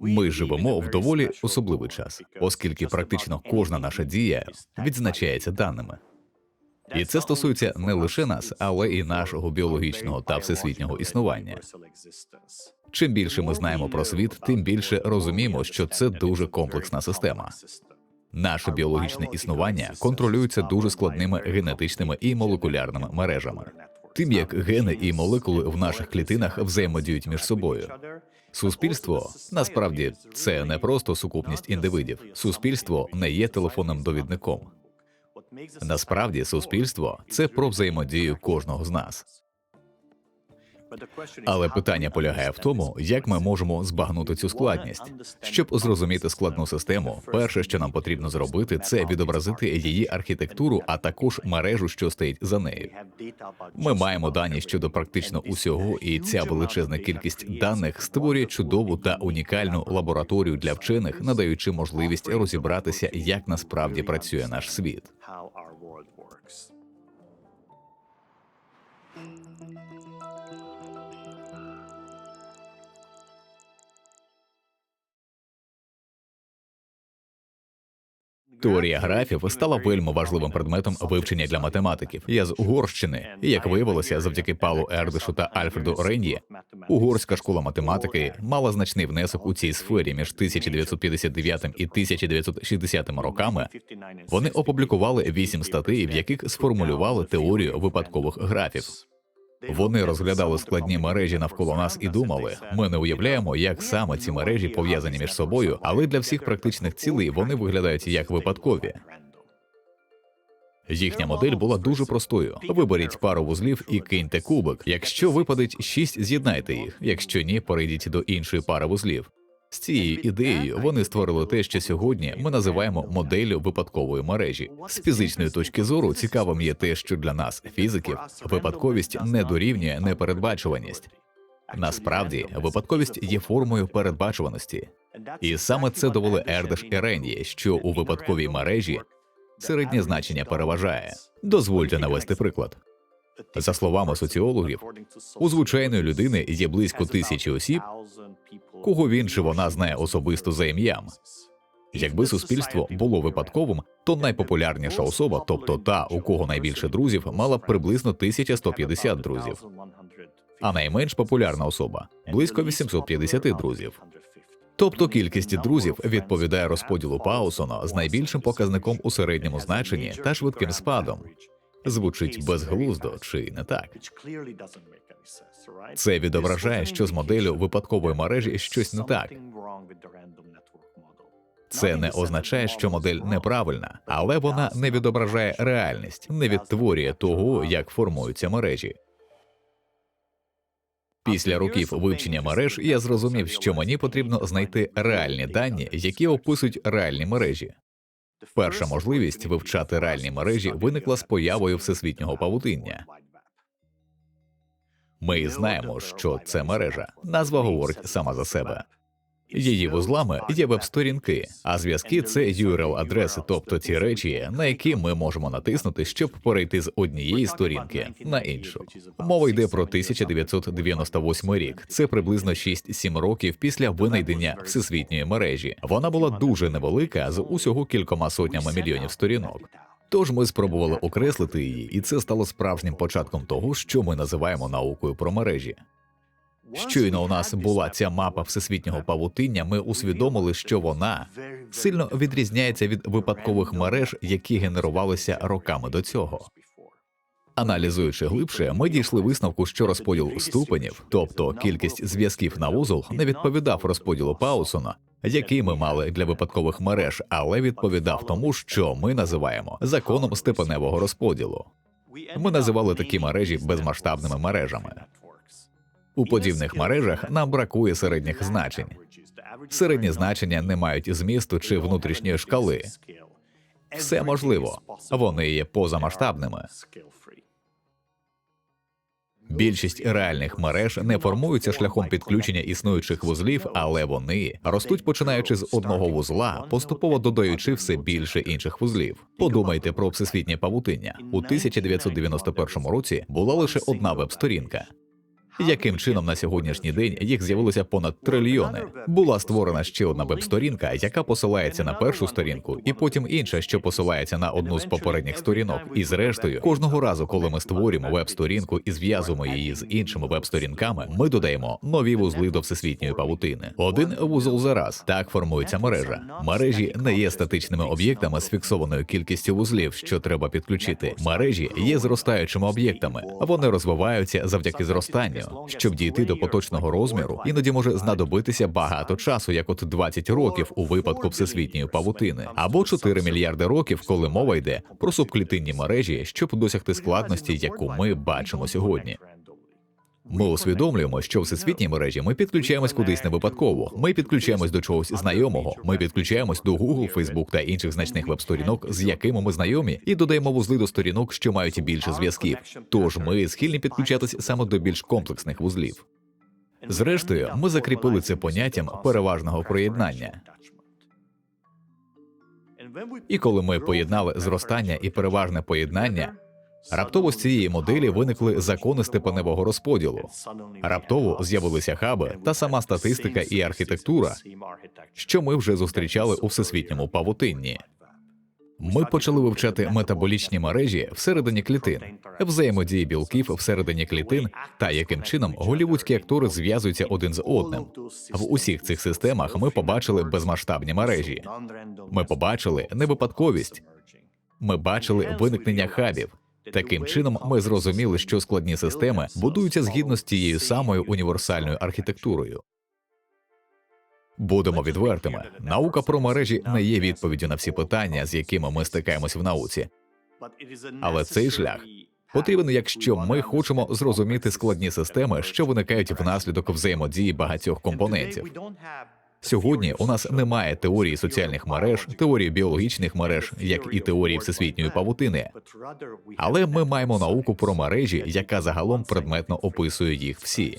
Ми живемо в доволі особливий час, оскільки практично кожна наша дія відзначається даними. І це стосується не лише нас, але і нашого біологічного та всесвітнього існування. Чим більше ми знаємо про світ, тим більше розуміємо, що це дуже комплексна система. Наше біологічне існування контролюється дуже складними генетичними і молекулярними мережами. Тим як гени і молекули в наших клітинах взаємодіють між собою. Суспільство насправді це не просто сукупність індивидів. Суспільство не є телефонним довідником. Насправді, суспільство це про взаємодію кожного з нас. Але питання полягає в тому, як ми можемо збагнути цю складність. Щоб зрозуміти складну систему, перше, що нам потрібно зробити, це відобразити її архітектуру, а також мережу, що стоїть за нею. Ми маємо дані щодо практично усього, і ця величезна кількість даних створює чудову та унікальну лабораторію для вчених, надаючи можливість розібратися, як насправді працює наш світ. Теорія графів стала вельми важливим предметом вивчення для математиків. Я з Угорщини, і як виявилося, завдяки Палу Ердишу та Альфреду Ренді, угорська школа математики мала значний внесок у цій сфері між 1959 і 1960 роками. Вони опублікували вісім статей, в яких сформулювали теорію випадкових графів. Вони розглядали складні мережі навколо нас і думали. Ми не уявляємо, як саме ці мережі пов'язані між собою, але для всіх практичних цілей вони виглядають як випадкові. Їхня модель була дуже простою: виберіть пару вузлів і киньте кубик. Якщо випадить шість, з'єднайте їх. Якщо ні, перейдіть до іншої пари вузлів. З цією ідеєю вони створили те, що сьогодні ми називаємо моделлю випадкової мережі. З фізичної точки зору цікавим є те, що для нас, фізиків, випадковість не дорівнює непередбачуваність. Насправді, випадковість є формою передбачуваності, і саме це довели Ердеш і Ренді, що у випадковій мережі середнє значення переважає. Дозвольте навести приклад. За словами соціологів, у звичайної людини є близько тисячі осіб, кого він чи вона знає особисто за ім'ям. Якби суспільство було випадковим, то найпопулярніша особа, тобто та, у кого найбільше друзів, мала б приблизно 1150 друзів, а найменш популярна особа близько 850 друзів. Тобто кількість друзів відповідає розподілу Паусона з найбільшим показником у середньому значенні та швидким спадом. Звучить безглуздо чи не так? Це відображає, що з моделлю випадкової мережі щось не так. Це не означає, що модель неправильна, але вона не відображає реальність, не відтворює того, як формуються мережі. Після років вивчення мереж я зрозумів, що мені потрібно знайти реальні дані, які описують реальні мережі. Перша можливість вивчати реальні мережі виникла з появою всесвітнього павутиння. Ми знаємо, що це мережа. Назва говорить сама за себе. Її вузлами є веб-сторінки, а зв'язки це url адреси тобто ті речі, на які ми можемо натиснути, щоб перейти з однієї сторінки на іншу. Мова йде про 1998 рік. Це приблизно 6-7 років після винайдення всесвітньої мережі. Вона була дуже невелика з усього кількома сотнями мільйонів сторінок. Тож ми спробували окреслити її, і це стало справжнім початком того, що ми називаємо наукою про мережі. Щойно у нас була ця мапа всесвітнього павутиння, ми усвідомили, що вона сильно відрізняється від випадкових мереж, які генерувалися роками до цього. Аналізуючи глибше, ми дійшли висновку, що розподіл ступенів, тобто кількість зв'язків на вузол, не відповідав розподілу Паусона, який ми мали для випадкових мереж, але відповідав тому, що ми називаємо законом степеневого розподілу. Ми називали такі мережі безмасштабними мережами. У подібних мережах нам бракує середніх значень. Середні значення не мають змісту чи внутрішньої шкали. Все можливо, вони є позамасштабними. Більшість реальних мереж не формуються шляхом підключення існуючих вузлів, але вони ростуть починаючи з одного вузла, поступово додаючи все більше інших вузлів. Подумайте про всесвітнє павутиння у 1991 році. Була лише одна веб-сторінка. Яким чином на сьогоднішній день їх з'явилося понад трильйони? Була створена ще одна веб-сторінка, яка посилається на першу сторінку, і потім інша, що посилається на одну з попередніх сторінок. І зрештою, кожного разу, коли ми створюємо веб-сторінку і зв'язуємо її з іншими веб-сторінками, ми додаємо нові вузли до всесвітньої павутини. Один вузол за раз. Так формується мережа. Мережі не є статичними об'єктами з фіксованою кількістю вузлів, що треба підключити. Мережі є зростаючими об'єктами. Вони розвиваються завдяки зростанню. Щоб дійти до поточного розміру, іноді може знадобитися багато часу, як от 20 років у випадку всесвітньої павутини, або 4 мільярди років, коли мова йде про субклітинні мережі, щоб досягти складності, яку ми бачимо сьогодні. Ми усвідомлюємо, що всесвітній мережі ми підключаємось кудись не випадково. Ми підключаємось до чогось знайомого. Ми підключаємось до Google, Facebook та інших значних веб-сторінок, з якими ми знайомі, і додаємо вузли до сторінок, що мають більше зв'язків. Тож ми схильні підключатись саме до більш комплексних вузлів. Зрештою, ми закріпили це поняттям переважного приєднання. І коли ми поєднали зростання і переважне поєднання, раптово з цієї моделі виникли закони степеневого розподілу. Раптово з'явилися хаби та сама статистика і архітектура, що ми вже зустрічали у всесвітньому павутинні. Ми почали вивчати метаболічні мережі всередині клітин, взаємодії білків всередині клітин та яким чином голівудські актори зв'язуються один з одним. В усіх цих системах ми побачили безмасштабні мережі. Ми побачили невипадковість. Ми бачили виникнення хабів. Таким чином, ми зрозуміли, що складні системи будуються згідно з тією самою універсальною архітектурою. Будемо відвертими. Наука про мережі не є відповіддю на всі питання, з якими ми стикаємось в науці. Але цей шлях Потрібен, якщо ми хочемо зрозуміти складні системи, що виникають внаслідок взаємодії багатьох компонентів. Сьогодні у нас немає теорії соціальних мереж, теорії біологічних мереж, як і теорії всесвітньої павутини. Але ми маємо науку про мережі, яка загалом предметно описує їх всі.